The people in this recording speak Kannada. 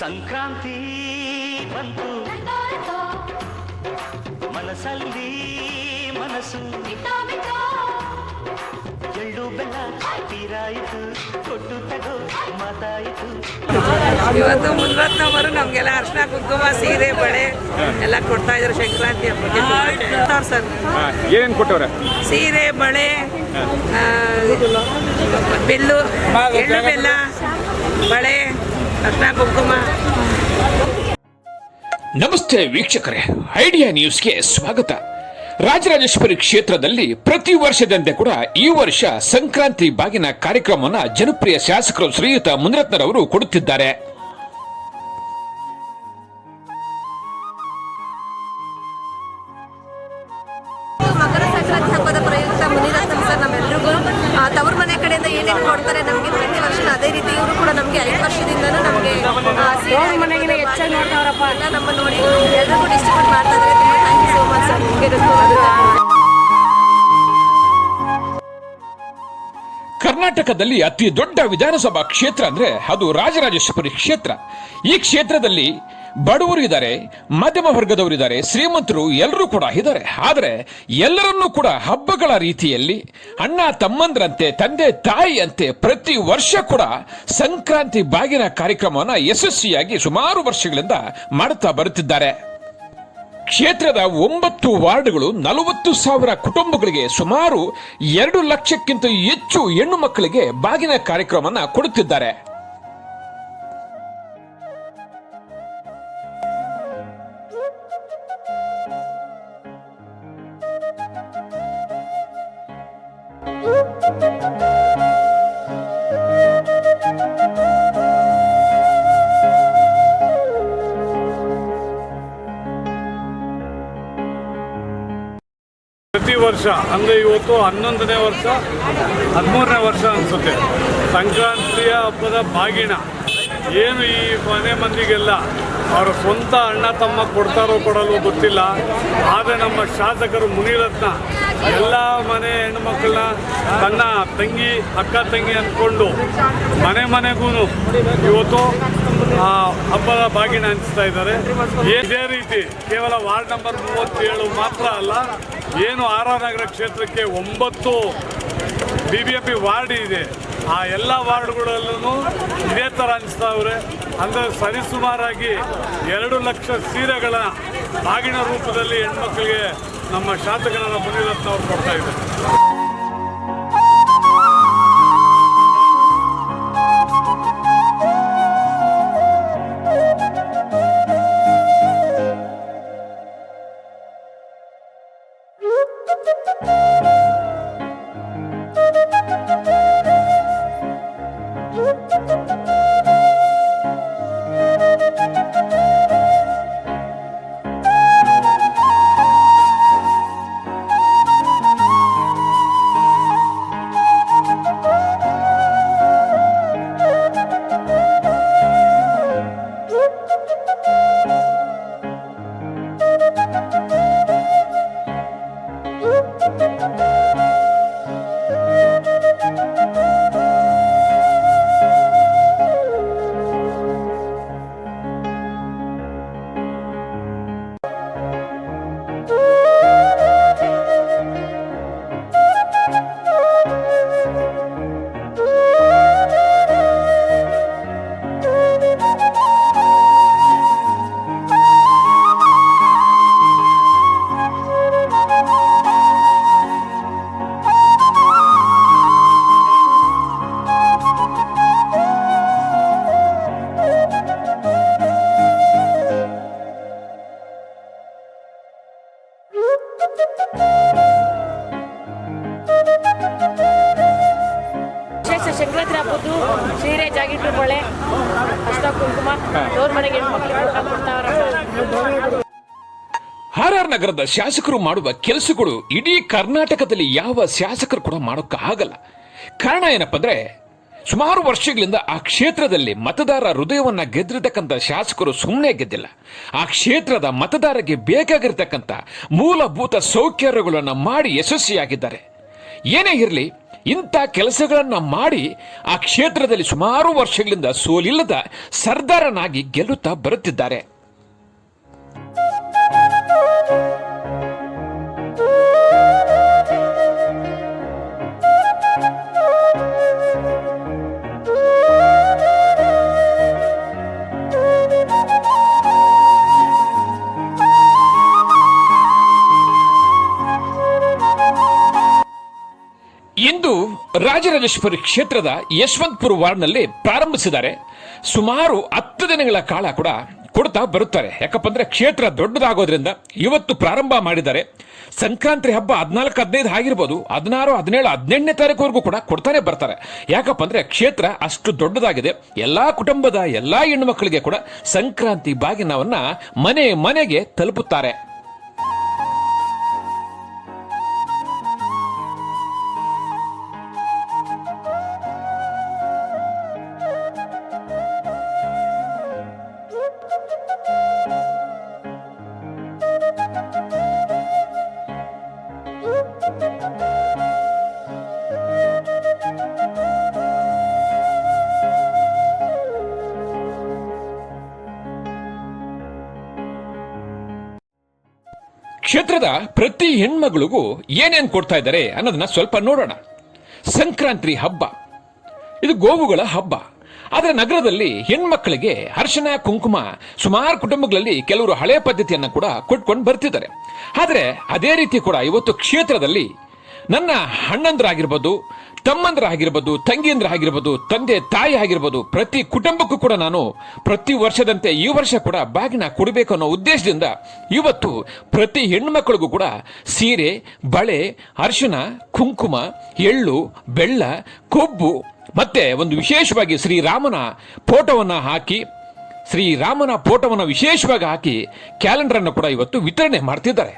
ಸಂಕ್ರಾಂತಿ ಬಂತು. ಮನಸ್ಸಲ್ಲಿ ಮನಸ್ಸು ಎಳ್ಳು ಬೆಲ್ಲ ತೀರಾಯಿತು ಕೊಟ್ಟು ತಗೋ ಮಾತಾಯಿತು. ಇವತ್ತು ಮುನ್ರತ್ನವರು ನಮಗೆಲ್ಲ ಅರ್ಶನ ಕುಂಕುಮ ಸೀರೆ ಬಳೆ ಎಲ್ಲ ಕೊಡ್ತಾ ಇದ್ರು ಸಂಕ್ರಾಂತಿ ಹಬ್ಬಕ್ಕೆ. ಸರ್. ಏನೇನು ಕೊಟ್ಟವ್ರೆ? ಸೀರೆ ಬಳೆ ಬೆಲ್ಲು ಎಳ್ಳು ಬೆಲ್ಲ ಬಳೆ ನಮಸ್ತೆ ವೀಕ್ಷಕರೇ, ಐಡಿಯಾ ನ್ಯೂಸ್ಗೆ ಸ್ವಾಗತ. ರಾಜರಾಜೇಶ್ವರಿ ಕ್ಷೇತ್ರದಲ್ಲಿ ಪ್ರತಿ ವರ್ಷದಂತೆ ಕೂಡ ಈ ವರ್ಷ ಸಂಕ್ರಾಂತಿ ಬಾಗಿನ ಕಾರ್ಯಕ್ರಮವನ್ನು ಜನಪ್ರಿಯ ಶಾಸಕರು ಶ್ರೀಯುತ ಮುನಿರತ್ನರವರು ಕೊಡುತ್ತಿದ್ದಾರೆ. ಮನೆಗೆ ಹೆಚ್ಚಾಗಿ ನೋಡ್ತಾವ್ರಪ್ಪ. ಎಲ್ಲ ನಮ್ಮ ನೋಡಿ ಎಲ್ಲರಿಗೂ ಡಿಸ್ಟ್ರಿಬ್ಯೂಟ್ ಮಾಡ್ತಾ ಇದ್ದಾರೆ. Thank you so much sir ನಿಮಗೆ ಕರ್ನಾಟಕದಲ್ಲಿ ಅತಿ ದೊಡ್ಡ ವಿಧಾನಸಭಾ ಕ್ಷೇತ್ರ ಅಂದ್ರೆ ಅದು ರಾಜರಾಜೇಶ್ವರಿ ಕ್ಷೇತ್ರ. ಈ ಕ್ಷೇತ್ರದಲ್ಲಿ ಬಡವರು ಇದ್ದಾರೆ, ಮಧ್ಯಮ ವರ್ಗದವರಿದ್ದಾರೆ ಶ್ರೀಮಂತರು ಎಲ್ಲರೂ ಕೂಡ ಇದ್ದಾರೆ. ಆದರೆ ಎಲ್ಲರನ್ನೂ ಕೂಡ ಹಬ್ಬಗಳ ರೀತಿಯಲ್ಲಿ, ಅಣ್ಣ ತಮ್ಮಂದ್ರಂತೆ, ತಂದೆ ತಾಯಿಯಂತೆ ಪ್ರತಿ ವರ್ಷ ಕೂಡ ಸಂಕ್ರಾಂತಿ ಬಾಗಿನ ಕಾರ್ಯಕ್ರಮವನ್ನು ಯಶಸ್ವಿಯಾಗಿ ಸುಮಾರು ವರ್ಷಗಳಿಂದ ಮಾಡುತ್ತಾ ಬರುತ್ತಿದ್ದಾರೆ. ಕ್ಷೇತ್ರದ ಒಂಬತ್ತು ವಾರ್ಡ್ಗಳು ನಲವತ್ತು ಸಾವಿರ ಕುಟುಂಬಗಳಿಗೆ ಸುಮಾರು ಎರಡು ಲಕ್ಷಕ್ಕಿಂತ ಹೆಚ್ಚು ಹೆಣ್ಣು ಮಕ್ಕಳಿಗೆ ಬಾಗಿನ ಕಾರ್ಯಕ್ರಮವನ್ನು ಕೊಡುತ್ತಿದ್ದಾರೆ. ವರ್ಷ. ಅಂದರೆ ಇವತ್ತು ಹನ್ನೊಂದನೇ ವರ್ಷ ಹದಿಮೂರನೇ ವರ್ಷ ಅನಿಸುತ್ತೆ. ಸಂಕ್ರಾಂತಿಯ ಹಬ್ಬದ ಬಾಗಿಣ. ಏನು ಈ ಮನೆ ಮಂದಿಗೆಲ್ಲ ಅವರ ಸ್ವಂತ ಅಣ್ಣ ತಮ್ಮ ಕೊಡ್ತಾರೋ ಕೊಡಲ್ವೋ ಗೊತ್ತಿಲ್ಲ. ಆದರೆ ನಮ್ಮ ಶಾಸಕರು ಮುನಿರತ್ನ ಎಲ್ಲ ಮನೆ ಹೆಣ್ಮಕ್ಳನ್ನ ತನ್ನ ತಂಗಿ, ಅಕ್ಕ ತಂಗಿ ಅಂದ್ಕೊಂಡು ಮನೆ ಮನೆಗೂ ಇವತ್ತು ಹಬ್ಬದ ಬಾಗಿನ ಹಂಚ್ತಾ ಇದ್ದಾರೆ. ಇದೇ ರೀತಿ ಕೇವಲ ವಾರ್ಡ್ ನಂಬರ್ ಮೂವತ್ತೇಳು ಮಾತ್ರ ಅಲ್ಲ, ಏನು ಆರ್ ಆರ್ ನಗರ ಕ್ಷೇತ್ರಕ್ಕೆ ಒಂಬತ್ತು B B M P ward ಇದೆ. ಆ ಎಲ್ಲ ವಾರ್ಡ್ಗಳಲ್ಲೂ ಇದೇ ಥರ ಹಂಚ್ತಾವ್ರೆ ಅಂದರೆ ಸರಿಸುಮಾರಾಗಿ ಎರಡು ಲಕ್ಷ ಸೀರೆಗಳ ಬಾಗಿನ ರೂಪದಲ್ಲಿ ಹೆಣ್ಮಕ್ಳಿಗೆ ನಮ್ಮ ಶಾಸಕರನ್ನು ಮುನಿರತ್ನ ಅವರು ಕೊಡ್ತಾ ಇದ್ದಾರೆ. ವಿಶೇಷ ಸಂಕ್ರಾಂತಿ ಹಬ್ಬದ್ದು ಸೀರೆ ಜಾಗಿಟ್ಟು ಬಳೆ ಅಷ್ಟ ಕುಂಕುಮ. ಅವ್ರ ಮನೆಗೆ ಆರ್ ನಗರದ ಶಾಸಕರು ಮಾಡುವ ಕೆಲಸಗಳು ಇಡೀ ಕರ್ನಾಟಕದಲ್ಲಿ ಯಾವ ಶಾಸಕರು ಕೂಡ ಮಾಡೋಕ್ಕಾಗಲ್ಲ. ಕಾರಣ ಏನಪ್ಪ ಅಂದ್ರೆ ಸುಮಾರು ವರ್ಷಗಳಿಂದ ಆ ಕ್ಷೇತ್ರದಲ್ಲಿ ಮತದಾರ ಹೃದಯವನ್ನು ಗೆದ್ದಿರತಕ್ಕಂಥ ಶಾಸಕರು ಸುಮ್ಮನೆ ಗೆದ್ದಿಲ್ಲ. ಆ ಕ್ಷೇತ್ರದ ಮತದಾರರಿಗೆ ಬೇಕಾಗಿರ್ತಕ್ಕಂಥ ಮೂಲಭೂತ ಸೌಕರ್ಯಗಳನ್ನು ಮಾಡಿ ಯಶಸ್ವಿಯಾಗಿದ್ದಾರೆ. ಏನೇ ಇರಲಿ, ಇಂಥ ಕೆಲಸಗಳನ್ನು ಮಾಡಿ ಆ ಕ್ಷೇತ್ರದಲ್ಲಿ ಸುಮಾರು ವರ್ಷಗಳಿಂದ ಸೋಲಿಲ್ಲದ ಸರ್ದಾರನಾಗಿ ಗೆಲ್ಲುತ್ತಾ ಬರುತ್ತಿದ್ದಾರೆ. ರಾಜರಾಜೇಶ್ವರಿ ಕ್ಷೇತ್ರದ ಯಶವಂತಪುರ ವಾರ್ಡ್ನಲ್ಲಿ ಪ್ರಾರಂಭಿಸಿದ್ದಾರೆ. ಸುಮಾರು ಹತ್ತು ದಿನಗಳ ಕಾಲ ಕೂಡ ಕೊಡ್ತಾ ಬರುತ್ತಾರೆ. ಯಾಕಪ್ಪ ಅಂದರೆ ಕ್ಷೇತ್ರ ದೊಡ್ಡದಾಗೋದ್ರಿಂದ ಇವತ್ತು ಪ್ರಾರಂಭ ಮಾಡಿದ್ದಾರೆ. ಸಂಕ್ರಾಂತಿ ಹಬ್ಬ ಹದಿನಾಲ್ಕು, ಹದಿನೈದು ಆಗಿರ್ಬೋದು, ಹದಿನಾರು, ಹದಿನೇಳು, ಹದಿನೆಂಟನೇ ತಾರೀಕುವರೆಗೂ ಕೂಡ ಕೊಡ್ತಾನೆ ಬರ್ತಾರೆ. ಯಾಕಪ್ಪ ಅಂದ್ರೆ ಕ್ಷೇತ್ರ ಅಷ್ಟು ದೊಡ್ಡದಾಗಿದೆ. ಎಲ್ಲಾ ಕುಟುಂಬದ ಎಲ್ಲಾ ಹೆಣ್ಣು ಮಕ್ಕಳಿಗೆ ಕೂಡ ಸಂಕ್ರಾಂತಿ ಬಾಗಿನವನ್ನ ಮನೆ ಮನೆಗೆ ತಲುಪುತ್ತಾರೆ. ಕ್ಷೇತ್ರದ ಪ್ರತಿ ಹೆಣ್ಮಗಳಿಗೂ ಏನೇನು ಕೊಡ್ತಾ ಇದ್ದಾರೆ ಅನ್ನೋದನ್ನ ಸ್ವಲ್ಪ ನೋಡೋಣ. ಸಂಕ್ರಾಂತಿ ಹಬ್ಬ. ಇದು ಗೋವುಗಳ ಹಬ್ಬ. ಆದರೆ ನಗರದಲ್ಲಿ ಹೆಣ್ಮಕ್ಕಳಿಗೆ ಅರ್ಶನ ಕುಂಕುಮ ಸುಮಾರು ಕುಟುಂಬಗಳಲ್ಲಿ ಕೆಲವರು ಹಳೆ ಪದ್ಧತಿಯನ್ನು ಕೂಡ ಕೊಟ್ಕೊಂಡು ಬರ್ತಿದ್ದಾರೆ. ಆದರೆ ಅದೇ ರೀತಿ ಕೂಡ ಇವತ್ತು ಕ್ಷೇತ್ರದಲ್ಲಿ ನನ್ನ ಅಣ್ಣಂದ್ರಾಗಿರ್ಬೋದು, ತಮ್ಮಂದ್ರಾಗಿರ್ಬೋದು, ತಂಗಿಯಂದ್ರಾಗಿರ್ಬೋದು, ತಂದೆ, ತಾಯಿ ಆಗಿರ್ಬೋದು, ಪ್ರತಿ ಕುಟುಂಬಕ್ಕೂ ಕೂಡ ನಾನು ಪ್ರತಿ ವರ್ಷದಂತೆ ಈ ವರ್ಷ ಕೂಡ ಬಾಗಿನ ಕೊಡಬೇಕು ಅನ್ನೋ ಉದ್ದೇಶದಿಂದ ಇವತ್ತು ಪ್ರತಿ ಹೆಣ್ಣುಮಕ್ಕಳಿಗೂ ಕೂಡ ಸೀರೆ, ಬಳೆ ಅರಿಶಿನ ಕುಂಕುಮ, ಎಳ್ಳು ಬೆಳ್ಳ ಕೊಬ್ಬು, ಮತ್ತೆ ಒಂದು ವಿಶೇಷವಾಗಿ ಶ್ರೀರಾಮನ ಫೋಟೋವನ್ನು ಹಾಕಿ ಶ್ರೀರಾಮನ ಫೋಟೋವನ್ನು ವಿಶೇಷವಾಗಿ ಹಾಕಿ ಕ್ಯಾಲೆಂಡರನ್ನು ಕೂಡ ಇವತ್ತು ವಿತರಣೆ ಮಾಡ್ತಿದ್ದಾರೆ.